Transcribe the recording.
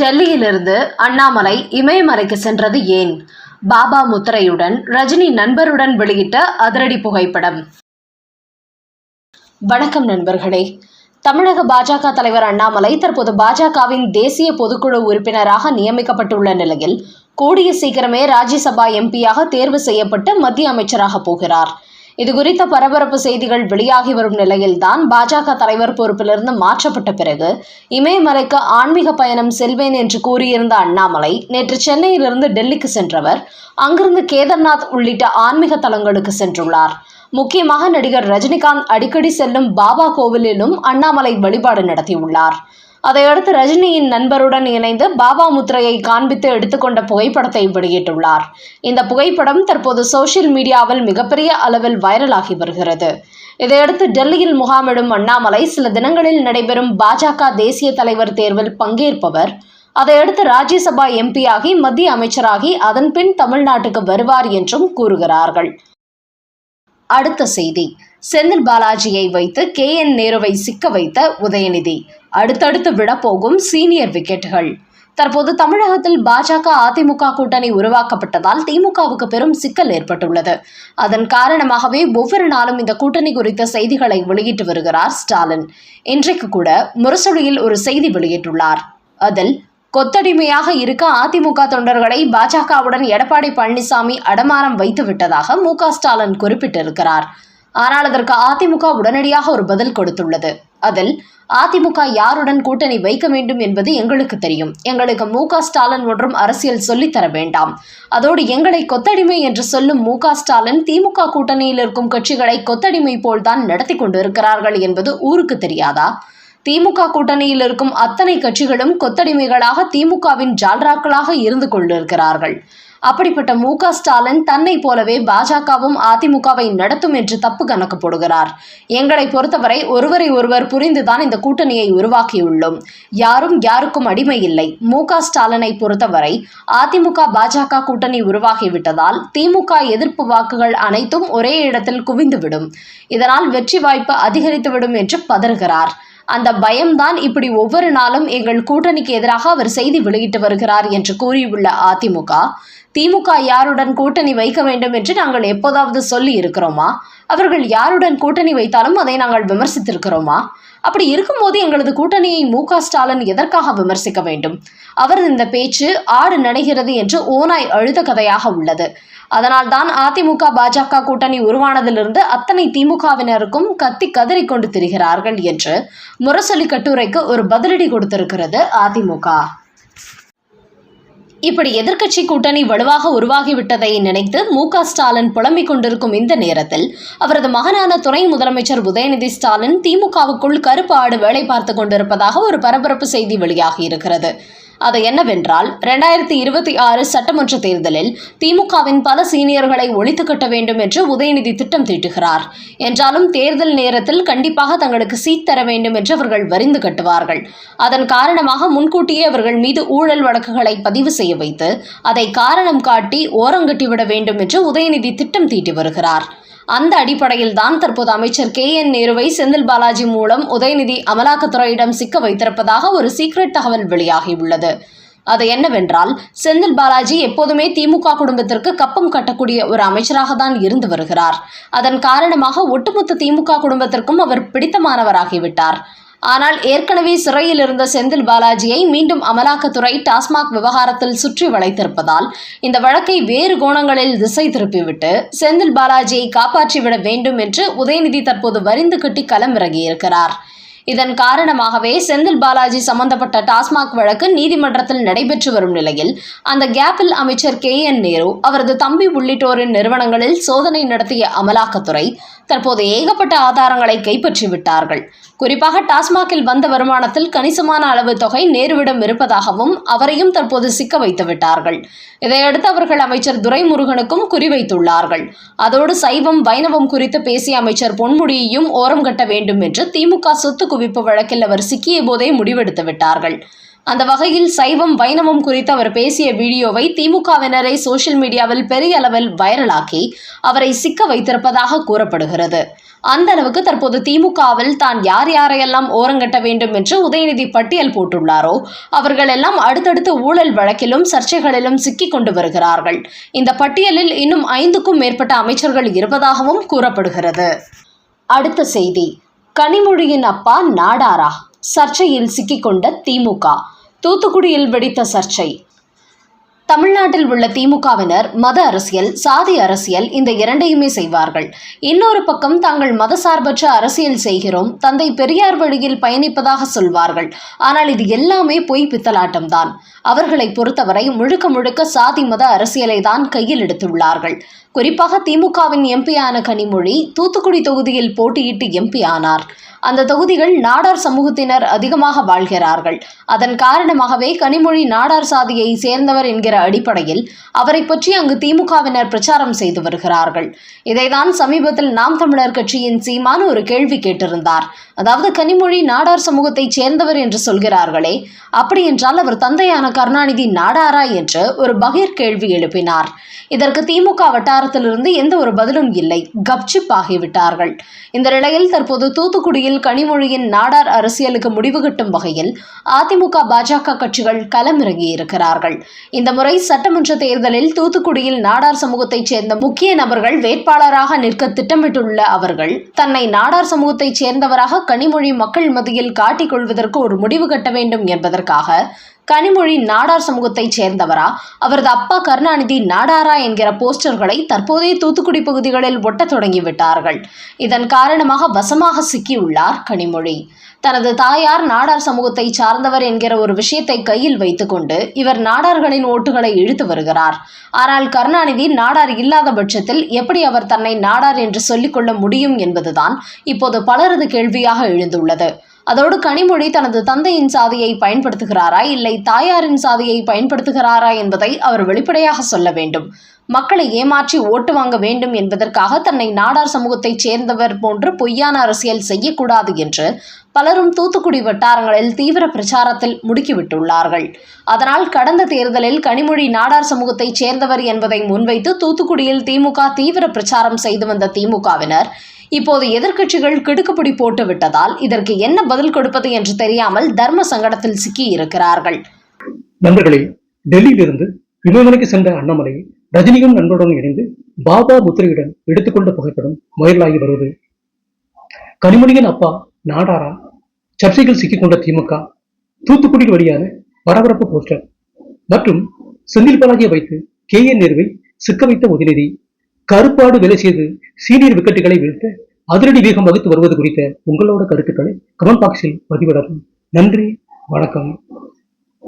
டெல்லியிலிருந்து அண்ணாமலை இமயமலைக்கு சென்றது ஏன்? பாபா முத்திரையுடன் ரஜினி நண்பருடன் வெளியிட்ட அதிரடி புகைப்படம். வணக்கம் நண்பர்களே. தமிழக பாஜக தலைவர் அண்ணாமலை தற்போது பாஜகவின் தேசிய பொதுக்குழு உறுப்பினராக நியமிக்கப்பட்டுள்ள நிலையில் கூடிய சீக்கிரமே ராஜ்யசபா எம்பியாக தேர்வு செய்யப்பட்டு மத்திய அமைச்சராக போகிறார். இதுகுறித்த பரபரப்பு செய்திகள் வெளியாகி வரும் நிலையில்தான் பாஜக தலைவர் பொறுப்பிலிருந்து மாற்றப்பட்ட பிறகு இமயமலைக்கு ஆன்மீக பயணம் செல்வேன் என்று கூறியிருந்த அண்ணாமலை நேற்று சென்னையிலிருந்து டெல்லிக்கு சென்றவர் அங்கிருந்து கேதார்நாத் உள்ளிட்ட ஆன்மீக தலங்களுக்கு சென்றுள்ளார். முக்கியமாக நடிகர் ரஜினிகாந்த் அடிக்கடி செல்லும் பாபா கோவிலிலும் அண்ணாமலை வழிபாடு நடத்தியுள்ளார். அதையடுத்து ரஜினியின் நண்பருடன் இணைந்து பாபா முத்திரையை காண்பித்து எடுத்துக்கொண்ட புகைப்படத்தை வெளியிட்டுள்ளார். இந்த புகைப்படம் தற்போது சோஷியல் மீடியாவில் மிகப்பெரிய அளவில் வைரலாகி வருகிறது. இதையடுத்து டெல்லியில் முகாமிடும் அண்ணாமலை சில தினங்களில் நடைபெறும் பாஜக தேசிய தலைவர் தேர்வில் பங்கேற்பவர். அதையடுத்து ராஜ்யசபா எம்பியாகி மத்திய அமைச்சராகி அதன் பின் தமிழ்நாட்டுக்கு வருவார் என்றும் கூறுகிறார்கள். அடுத்த செய்தி. செந்தில் பாலாஜியை வைத்து கே என் நேருவை சிக்க வைத்த உதயநிதி. அடுத்தடுத்து விடப்போகும் சீனியர் விக்கெட்டுகள். தற்போது தமிழகத்தில் பாஜக அதிமுக கூட்டணி உருவாக்கப்பட்டதால் திமுகவுக்கு பெரும் சிக்கல் ஏற்பட்டுள்ளது. அதன் காரணமாகவே ஒவ்வொரு நாளும் இந்த கூட்டணி குறித்த செய்திகளை வெளியிட்டு வருகிறார் ஸ்டாலின். இன்றைக்கு கூட முரசொலியில் ஒரு செய்தி வெளியிட்டுள்ளார். அதில் கொத்தடிமையாக இருக்க அதிமுக தொண்டர்களை பாஜகவுடன் எடப்பாடி பழனிசாமி அடமானம் வைத்து விட்டதாக மு ஸ்டாலின் குறிப்பிட்டிருக்கிறார். ஆனால் அதற்கு அதிமுக உடனடியாக ஒரு பதில் கொடுத்துள்ளது. அதில் அதிமுக யாருடன் கூட்டணி வைக்க வேண்டும் என்பது எங்களுக்கு தெரியும். எங்களுக்கு மு க ஸ்டாலின் ஒன்றும் அரசியல் சொல்லித்தர வேண்டாம். அதோடு எங்களை கொத்தடிமை என்று சொல்லும் மு ஸ்டாலின் திமுக கூட்டணியில் இருக்கும் கட்சிகளை கொத்தடிமை போல்தான் நடத்தி கொண்டிருக்கிறார்கள் என்பது ஊருக்கு தெரியாதா? திமுக கூட்டணியில் இருக்கும் அத்தனை கட்சிகளும் கொத்தடிமைகளாக திமுகவின் ஜால்ராக்களாக இருந்து கொண்டிருக்கிறார்கள். அப்படிப்பட்ட மு ஸ்டாலின் தன்னை போலவே பாஜகவும் அதிமுகவை நடத்தும் என்று தப்பு கணக்கு போடுகிறார் எங்களை பொறுத்தவரை ஒருவரை ஒருவர் புரிந்துதான் இந்த கூட்டணியை உருவாக்கியுள்ளோம். யாரும் யாருக்கும் அடிமை இல்லை. மு ஸ்டாலினை பொறுத்தவரை அதிமுக பாஜக கூட்டணி உருவாகிவிட்டதால் திமுக எதிர்ப்பு வாக்குகள் அனைத்தும் ஒரே இடத்தில் குவிந்துவிடும். இதனால் வெற்றி வாய்ப்பு அதிகரித்துவிடும் என்று பதறுகிறார். அந்த பயம்தான் இப்படி ஒவ்வொரு நாளும் எங்கள் கூட்டணிக்கு எதிராக அவர் செய்தி வெளியிட்டு வருகிறார் என்று கூறியுள்ள அதிமுக திமுக யாருடன் கூட்டணி வைக்க வேண்டும் என்று நாங்கள் எப்போதாவது சொல்லி இருக்கிறோமா? அவர்கள் யாருடன் கூட்டணி வைத்தாலும் அதை நாங்கள் விமர்சித்திருக்கிறோமா? அப்படி இருக்கும்போது எங்களது கூட்டணியை மு ஸ்டாலின் எதற்காக விமர்சிக்க வேண்டும்? அவரது இந்த பேச்சு ஆடு நடைகிறது என்று ஓனாய் அழுத கதையாக உள்ளது. அதனால்தான் அதிமுக பாஜக கூட்டணி உருவானதிலிருந்து அத்தனை திமுகவினருக்கும் கத்தி கதறி கொண்டு திரிகிறார்கள் என்று முரசொலி கட்டுரைக்கு ஒரு பதிலடி கொடுத்திருக்கிறது அதிமுக. இப்படி எதிர்க்கட்சி கூட்டணி வலுவாக உருவாகிவிட்டதை நினைத்து மு க ஸ்டாலின் புலம்பிக் கொண்டிருக்கும் இந்த நேரத்தில் அவரது மகனான துணை முதலமைச்சர் உதயநிதி ஸ்டாலின் திமுகவுக்குள் கருப்பு ஆடு வேலை பார்த்து கொண்டிருப்பதாக ஒரு பரபரப்பு செய்தி வெளியாகி இருக்கிறது. அது என்னவென்றால் ரெண்டாயிரத்தி இருபத்தி ஆறு சட்டமன்ற தேர்தலில் திமுகவின் பல சீனியர்களை ஒழித்து கட்ட வேண்டும் என்று உதயநிதி திட்டம் தீட்டுகிறார். என்றாலும் தேர்தல் நேரத்தில் கண்டிப்பாக தங்களுக்கு சீட் தர வேண்டும் என்று அவர்கள் வரிந்து கட்டுவார்கள். அதன் காரணமாக முன்கூட்டியே அவர்கள் மீது ஊழல் வழக்குகளை பதிவு செய்ய வைத்து அதை காரணம் காட்டி ஓரங்கட்டிவிட வேண்டும் என்று உதயநிதி திட்டம் தீட்டி வருகிறார். அந்த அடிப்படையில் தான் தற்போது அமைச்சர் கே என் நேருவை செந்தில் பாலாஜி மூலம் உதயநிதி அமலாக்கத்துறையிடம் சிக்க வைத்திருப்பதாக ஒரு சீக்ரெட் தகவல் வெளியாகியுள்ளது. அது என்னவென்றால் செந்தில் பாலாஜி எப்போதுமே திமுக குடும்பத்திற்கு கப்பம் கட்டக்கூடிய ஒரு அமைச்சராக தான் இருந்து வருகிறார். அதன் காரணமாக ஒட்டுமொத்த திமுக குடும்பத்திற்கும் அவர் பிடித்தமானவராகிவிட்டார் ஆனால் ஏற்கனவே சிறையில் இருந்த செந்தில் பாலாஜியை மீண்டும் அமலாக்கத்துறை டாஸ்மாக் விவகாரத்தில் சுற்றி வளைத்திருப்பதால் இந்த வழக்கை வேறு கோணங்களில் திசை திருப்பிவிட்டு செந்தில் பாலாஜியை காப்பாற்றிவிட வேண்டும் என்று உதயநிதி தற்போது வரிந்து கட்டி களமிறங்கியிருக்கிறார். இதன் காரணமாகவே செந்தில் பாலாஜி சம்பந்தப்பட்ட டாஸ்மாக் வழக்கு நீதிமன்றத்தில் நடைபெற்று வரும் நிலையில் அந்த கேப்பில் அமைச்சர் கே. என். நேரு அவரது தம்பி உள்ளிட்டோரின் நிறுவனங்களில் சோதனை நடத்திய அமலாக்கத்துறை தற்போது ஏகப்பட்ட ஆதாரங்களை கைப்பற்றிவிட்டார்கள். குறிப்பாக டாஸ்மாகில் வந்த வருமானத்தில் கணிசமான அளவு தொகை நேருவிடம் இருப்பதாகவும் அவரையும் தற்போது சிக்க வைத்து விட்டார்கள் இதையடுத்து அவர்கள் அமைச்சர் துரைமுருகனுக்கும் குறிவைத்துள்ளார்கள். அதோடு சைவம் வைணவம் குறித்து பேசிய அமைச்சர் பொன்முடியையும் ஓரம் கட்ட வேண்டும் என்று திமுக சொத்து குவிப்பு வழக்கில் அவர் சிக்கிய போதே முடிவெடுத்து விட்டார்கள். அந்த வகையில் சைவம் வைணவம் குறித்து அவர் பேசிய வீடியோவை திமுகவினரை சோசியல் மீடியாவில் பெரிய அளவில் வைரலாக்கி அவரை சிக்க வைத்திருப்பதாக கூறப்படுகிறது. அந்த அளவுக்கு தற்போது திமுகவில் தான் யார் யாரையெல்லாம் ஓரங்கட்ட வேண்டும் என்று உதயநிதி பட்டியல் போட்டுள்ளாரோ அவர்கள் எல்லாம் அடுத்தடுத்து ஊழல் வழக்கிலும் சர்ச்சைகளிலும் சிக்கிக் கொண்டு வருகிறார்கள். இந்த பட்டியலில் இன்னும் ஐந்துக்கும் மேற்பட்ட அமைச்சர்கள் இருப்பதாகவும் கூறப்படுகிறது. அடுத்த செய்தி. கனிமொழியின் அப்பா நாடாரா. சர்ச்சையில் சிக்கிக்கொண்ட திமுக தூத்துக்குடியில் வெடித்த சர்ச்சை. தமிழ்நாட்டில் உள்ள திமுகவினர் மத அரசியல் சாதி அரசியல் இந்த இரண்டையுமே செய்வார்கள். இன்னொரு பக்கம் தாங்கள் மதசார்பற்ற அரசியல் செய்கிறோம் தந்தை பெரியார் வழியில் பயணிப்பதாக சொல்வார்கள். ஆனால் இது எல்லாமே பொய் பித்தலாட்டம்தான். அவர்களை பொறுத்தவரை முழுக்க முழுக்க சாதி மத அரசியலை தான் கையில் எடுத்துள்ளார்கள். குறிப்பாக திமுகவின் எம்பியான கனிமொழி தூத்துக்குடி தொகுதியில் போட்டியிட்டு எம்பி ஆனார் அந்த தொகுதிகள் நாடார் சமூகத்தினர் அதிகமாக வாழ்கிறார்கள். அதன் காரணமாகவே கனிமொழி நாடார் சாதியை சேர்ந்தவர் என்கிற அடிப்படையில் அவரை பற்றி அங்கு திமுகவினர் பிரச்சாரம் செய்து வருகிறார்கள். இதைதான் சமீபத்தில் நாம் தமிழர் கட்சியின் சீமான் ஒரு கேள்வி கேட்டிருந்தார். அதாவது கனிமொழி நாடார் சமூகத்தைச் சேர்ந்தவர் என்று சொல்கிறார்களே அப்படி என்றால் அவர் தந்தையான கருணாநிதி நாடாரா என்று ஒரு பகீர் கேள்வி எழுப்பினார். இதற்கு திமுக வட்டாரத்திலிருந்து எந்த ஒரு பதிலும் இல்லை. கப்சிப் ஆகிவிட்டார்கள். இந்த நிலையில் தற்போது தூத்துக்குடியில் கனிமொழியின் நாடார் அரசியலுக்கு முடிவு கட்டும் வகையில் அதிமுக பாஜக கட்சிகள் களமிறங்கி இருக்கிறார்கள். இந்த முறை சட்டமன்ற தேர்தலில் தூத்துக்குடியில் நாடார் சமூகத்தைச் சேர்ந்த முக்கிய நபர்கள் வேட்பாளராக நிற்க திட்டமிட்டுள்ள அவர்கள் தன்னை நாடார் சமூகத்தைச் சேர்ந்தவராக கனிமொழி மக்கள் மத்தியில் காட்டிக் கொள்வதற்கு ஒரு முடிவு கட்ட வேண்டும் என்பதற்காக கனிமொழி நாடார் சமூகத்தைச் சேர்ந்தவரா? அவரது அப்பா கருணாநிதி நாடாரா என்கிற போஸ்டர்களை தற்போதைய தூத்துக்குடி பகுதிகளில் ஒட்டத் தொடங்கிவிட்டார்கள். இதன் காரணமாக வசமாக சிக்கியுள்ளார் கனிமொழி. தனது தாயார் நாடார் சமூகத்தை சார்ந்தவர் என்கிற ஒரு விஷயத்தை கையில் வைத்துக்கொண்டு இவர் நாடார்களின் ஓட்டுகளை இழுத்து வருகிறார். ஆனால் கருணாநிதி நாடார் இல்லாத பட்சத்தில் எப்படி அவர் தன்னை நாடார் என்று சொல்லிக்கொள்ள முடியும் என்பதுதான் இப்போது பலரது கேள்வியாக எழுந்துள்ளது. அதோடு கனிமொழி தனது தந்தையின் சாதியை பயன்படுத்துகிறாரா இல்லை தாயாரின் சாதியை பயன்படுத்துகிறாரா என்பதை அவர் வெளிப்படையாக சொல்ல வேண்டும். மக்களை ஏமாற்றி ஓட்டு வாங்க வேண்டும் என்பதற்காக தன்னை நாடார் சமூகத்தைச் சேர்ந்தவர் போன்று பொய்யான அரசியல் செய்யக்கூடாது என்று பலரும் தூத்துக்குடி வட்டாரங்களில் தீவிர பிரச்சாரத்தில் முடுக்கிவிட்டுள்ளார்கள். அதனால் கடந்த தேர்தலில் கனிமொழி நாடார் சமூகத்தைச் சேர்ந்தவர் என்பதை முன்வைத்து தூத்துக்குடியில் திமுக தீவிர பிரச்சாரம் செய்து வந்த திமுகவினர் இப்போது எதிர்க்கட்சிகள் கிடுக்குப்பிடி போட்டு விட்டதால் இதற்கு என்ன பதில் கொடுப்பது என்று தெரியாமல் தர்ம சங்கடத்தில் சிக்கி இருக்கிறார்கள். நண்பர்களே டெல்லியிலிருந்து விமானக்கு சென்ற அண்ணாமலை ரஜினியும் நண்பருடன் இணைந்து பாபா முத்திரையுடன் எடுத்துக்கொண்ட புகைப்படம் வைரலாகி வருவது. கனிமொழியின் அப்பா நாடாரா சர்ச்சைகள் சிக்கிக்கொண்ட திமுக தூத்துக்குடி வழியான பரபரப்பு போஸ்டர் மற்றும் செந்தில் பாலாஜியை வைத்து கே என் நேருவை சிக்க வைத்த உதயநிதி. கருப்பாடு வேலை செய்து சீனியர் விக்கெட்டுகளை வீழ்த்த அதிரடி வேகம் வகுத்து வருவது குறித்த உங்களோட கருத்துக்களை கமெண்ட் பாக்ஸில் பதிவிடலாம் நன்றி வணக்கம்.